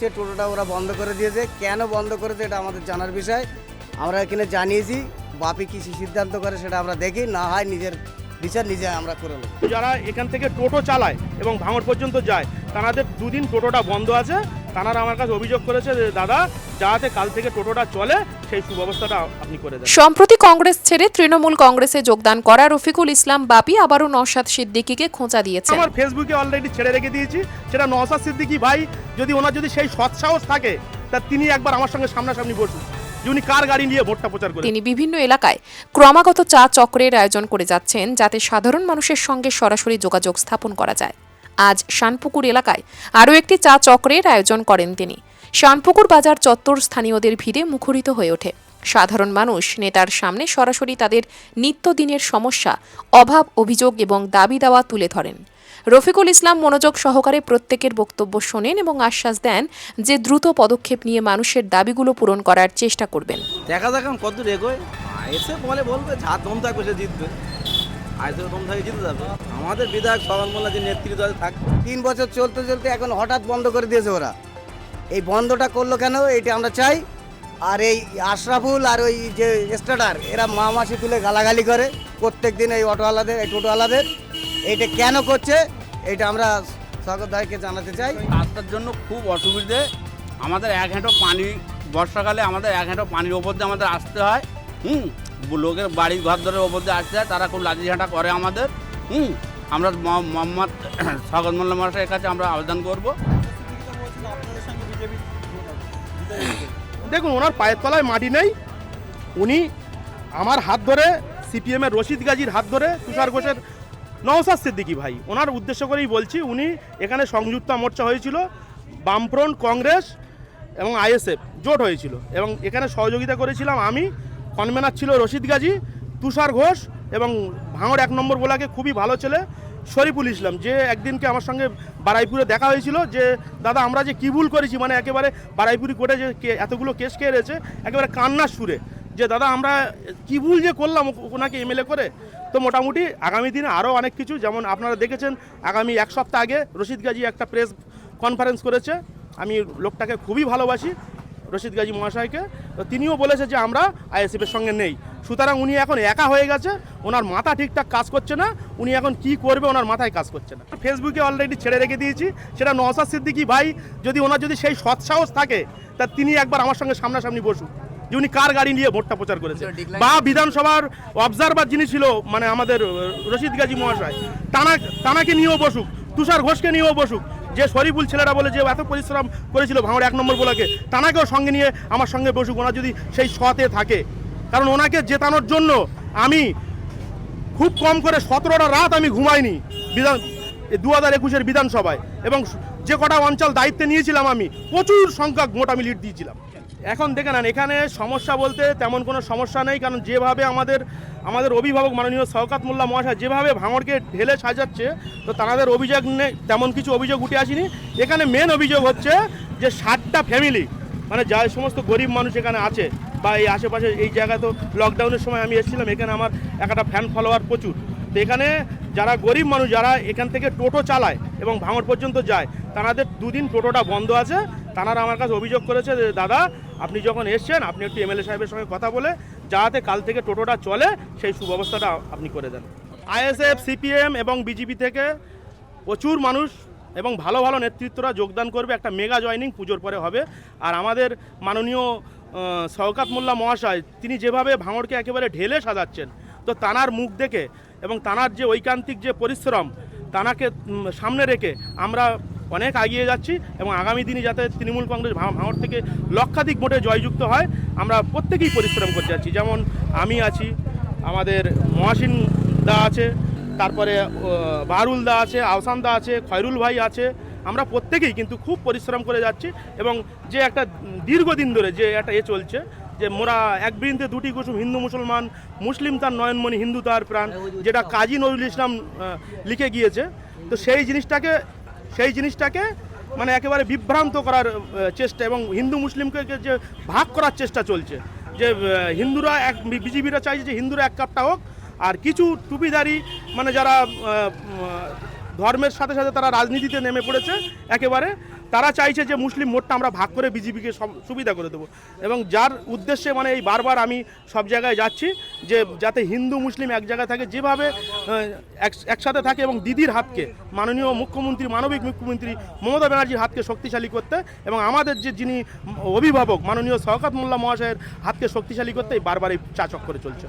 যে টোটোটা ওরা বন্ধ করে দিয়েছে। কেন বন্ধ করেছে এটা আমাদের জানার বিষয়। আমরা এখানে জানিয়েছি, বাপি কি সিদ্ধান্ত করে সেটা আমরা দেখি, না হয় নিজের বিচার নিজে আমরা করে নেব। যারা এখান থেকে টোটো চালায় এবং ভাঙড় পর্যন্ত যায় তাদের দুদিন টোটোটা বন্ধ আছে। তারা আমার কাছে অভিযোগ করেছে যে, দাদা, যাতে কাল থেকে টোটোটা চলে সেই সুব্যবস্থাটা আপনি করে দেন। সম্প্রতি কংগ্রেস ছেড়ে তৃণমূল কংগ্রেসে যোগদান করা রফিকুল ইসলাম বাপি আবারও নওশাদ সিদ্দিকীকে খোঁচা দিয়েছে আমার ফেসবুকে অলরেডি ছেড়ে রেখে দিয়েছি। সেটা নওসাদ সিদ্দিকি ভাই যদি ওনার যদি সেই সৎসাহস থাকে তা তিনি একবার আমার সঙ্গে সামনাসামনি বসুন। উনি কার গাড়ি নিয়ে ভোটটা প্রচার করে তিনি বিভিন্ন এলাকায় ক্রমাগত চা চক্রের আয়োজন করে যাচ্ছেন যাতে সাধারণ মানুষের সঙ্গে সরাসরি যোগাযোগ স্থাপন করা যায়। আজ শানপুকুর এলাকায় আরও একটি চা চক্রের আয়োজন করেন তিনি। শানপুকুর বাজার চত্বর স্থানীয়দের ভিড়ে মুখরিত হয়ে ওঠে। সাধারণ মানুষ নেতার সামনে সরাসরি তাদের নিত্যদিনের সমস্যা অভাব অভিযোগ এবং দাবি দাওয়া তুলে ধরেন। রফিকুল ইসলাম মনোযোগ সহকারে প্রত্যেকের বক্তব্য শোনেন এবং আশ্বাস দেন যে দ্রুত পদক্ষেপ নিয়ে মানুষের দাবিগুলো পূরণ করার চেষ্টা করবেন। দেখা যাক কত এগোয়। এসে বলে বলবে যা দম থাকবে সে জিতবে। দম থাকে জিতে যাবে। আমাদের বিধায়ক সবান মোল্লা যে নেতৃত্ব থাক তিন বছর চলতে চলতে এখন হঠাৎ বন্ধ করে দিয়েছে ওরা। এই বন্ধটা করল কেন? এটা আমরা চাই। আর এই আশরাফুল আর ওই যে স্টার্টার এরা মা মাসি তুলে গালাগালি করে। প্রত্যেক দিন এই অটোওয়ালাদের, এই টোটোওয়ালাদের। এইটা কেন করছে? এটা আমরা স্বাগত ভাইকে জানাতে চাই। রাস্তার জন্য খুব অসুবিধে। আমাদের এক হেঁটো পানি, বর্ষাকালে আমাদের এক হেঁটো পানির ওপর দিয়ে আমাদের আসতে হয়। হুম, লোকের বাড়ি ঘর ধরে ওপর দিয়ে আসতে হয়। তারা খুব লাঠিঝাঁটা করে আমাদের। হুম, আমরা মোহাম্মদ স্বাগত মোল্লা মহাশয়ের কাছে আমরা আবেদন করব। দেখুন, ওনার পায়ের তলায় মাটি নেই। উনি আমার হাত ধরে সিপিএমের রশিদ গাজীর হাত ধরে, তুষার ঘোষের নওসাদ সিদ্দিকি ভাই, ওনার উদ্দেশ্য করেই বলছি, উনি এখানে সংযুক্ত মোর্চা হয়েছিল, বামফ্রন্ট কংগ্রেস এবং আইএসএফ জোট হয়েছিল। এবং এখানে সহযোগিতা করেছিলাম আমি, কনভেনার ছিল রশিদ গাজী, তুষার ঘোষ এবং ভাঙড় এক নম্বর বলাকে খুবই ভালো ছেলে। শরীফুল ইসলাম, যে একদিনকে আমার সঙ্গে বারাইপুরে দেখা হয়েছিল যে, দাদা, আমরা যে কী ভুল করেছি? মানে একেবারে বারাইপুরি কোর্টে যে এতগুলো কেস খেয়ে রয়েছে একেবারে কান্নার সুরে। যে, দাদা, আমরা কী ভুল যে করলাম ওনাকে এমএলএ করে? তো মোটামুটি আগামী দিনে আরও অনেক কিছু, যেমন আপনারা দেখেছেন, আগামী এক সপ্তাহ আগে রশিদ গাজী একটা প্রেস কনফারেন্স করেছে। আমি লোকটাকে খুবই ভালোবাসি। রশিদ গাজী মহাশয়কে তো তিনিও বলেছে যে আমরা আইএসএফের সঙ্গে নেই। সুতরাং উনি এখন একা হয়ে গেছে ওনার মাথা ঠিকঠাক কাজ করছে না উনি এখন কি করবে ওনার মাথায় কাজ করছে না। ফেসবুকে অলরেডি ছেড়ে রেখে দিয়েছি সেটা নওসাদ সিদ্দিকি ভাই যদি ওনার যদি সেই সৎসাহস থাকে তা তিনি একবার আমার সঙ্গে সামনাসামনি বসুন যে উনি কার গাড়ি নিয়ে ভোটটা প্রচার করেছে। বা বিধানসভার অবজারভার যিনি ছিল মানে আমাদের রশিদ গাজী মহাশয় টানা টানাকে নিয়েও বসুক তুষার ঘোষকে নিয়েও বসুক যে শরীফুল ছেলেরা বলে যে এত পরিশ্রম করেছিল ভাঙড় এক নম্বর বলাকে, তানাকেও সঙ্গে নিয়ে, আমার সঙ্গে বসুক, ওনার যদি সেই সতে থাকে। কারণ ওনাকে জেতানোর জন্য আমি খুব কম করে সতেরোটা রাত আমি ঘুমাইনি বিধান দু হাজার একুশের বিধানসভায়। এবং যে কটা অঞ্চল দায়িত্বে নিয়েছিলাম আমি, প্রচুর সংখ্যক ভোট আমি লিড দিয়েছিলাম। এখন দেখে নেন, এখানে সমস্যা বলতে তেমন কোনো সমস্যা নেই, কারণ যেভাবে আমাদের আমাদের অভিভাবক মাননীয় শওকাত মোল্লা মহাশয় যেভাবে ভাঙড়কে ঢেলে সাজাচ্ছে, তো তাদের অভিযোগ নেই, তেমন কিছু অভিযোগ উঠে আসেনি। এখানে মেন অভিযোগ হচ্ছে যে ষাটটা ফ্যামিলি মানে যা সমস্ত গরিব মানুষ এখানে আছে, বা এই আশেপাশে এই জায়গায় তো লকডাউনের সময় আমি এসেছিলাম, এখানে আমার একটা ফ্যান ফলোয়ার প্রচুর। তো এখানে যারা গরিব মানুষ, যারা এখান থেকে টোটো চালায় এবং ভাঙড় পর্যন্ত যায়, তাদের দুদিন টোটোটা বন্ধ আছে। তারা আমার কাছে অভিযোগ করেছে যে, দাদা আপনি যখন এসছেন, আপনি একটু এমএলএ সাহেবের সঙ্গে কথা বলে, যাতে কাল থেকে টোটোটা চলে, সেই সুব্যবস্থাটা আপনি করে দেন। আইএসএফ, সিপিএম এবং বিজেপি থেকে প্রচুর মানুষ এবং ভালো ভালো নেতৃত্বরা যোগদান করবে। একটা মেগা জয়নিং পুজোর পরে হবে। আর আমাদের মাননীয় শওকাত মোল্লা মহাশয়, তিনি যেভাবে ভাঙড়কে একেবারে ঢেলে সাজাচ্ছেন, তো তানার মুখ দেখে এবং তানার যে ঐকান্তিক যে পরিশ্রম, তানাকে সামনে রেখে আমরা অনেক এগিয়ে যাচ্ছি এবং আগামী দিনে যাতে তৃণমূল কংগ্রেস ভা- ভাঙড় থেকে লক্ষাধিক ভোটে জয়যুক্ত হয় আমরা প্রত্যেকেই পরিশ্রম করে যাচ্ছি। যেমন আমি আছি আমাদের মহাসিন দা আছে তারপরে বারুল দা আছে আহসান দা আছে খয়রুল ভাই আছে আমরা প্রত্যেকেই কিন্তু খুব পরিশ্রম করে যাচ্ছি এবং যে একটা দীর্ঘদিন ধরে যে একটা এ চলছে যে মোরা এক বৃন্তে দুটি কুসুম হিন্দু মুসলমান মুসলিম তার নয়নমণি হিন্দু তার প্রাণ যেটা কাজী নজরুল ইসলাম লিখে গিয়েছে। তো সেই জিনিসটাকে সেই জিনিসটাকে মানে একেবারে বিভ্রান্ত করার চেষ্টা এবং হিন্দু মুসলিমকে যে ভাগ করার চেষ্টা চলছে, যে হিন্দুরা এক, বিজেপিরা চাইছে যে হিন্দুরা এক কাপটা হোক, আর কিছু টুপিধারী মানে যারা ধর্মের সাথে সাথে তারা রাজনীতিতে নেমে পড়েছে, একেবারে তারা চাইছে যে মুসলিম ভোটটা আমরা ভাগ করে বিজেপিকে সুবিধা করে দেবো। এবং যার উদ্দেশ্যে মানে এই বারবার আমি সব জায়গায় যাচ্ছি যে যাতে হিন্দু, মুসলিম এক জায়গায় থাকে, যেভাবে এক- একসাথে থাকে এবং দিদির হাতকে, মাননীয় মুখ্যমন্ত্রী, মানবিক মুখ্যমন্ত্রী মমতা ব্যানার্জির হাতকে শক্তিশালী করতে এবং আমাদের যে যিনি অভিভাবক, মাননীয় শওকত মোল্লা মহাশয়ের হাতকে শক্তিশালী করতে বারবার এই চা চক্করে চলছে।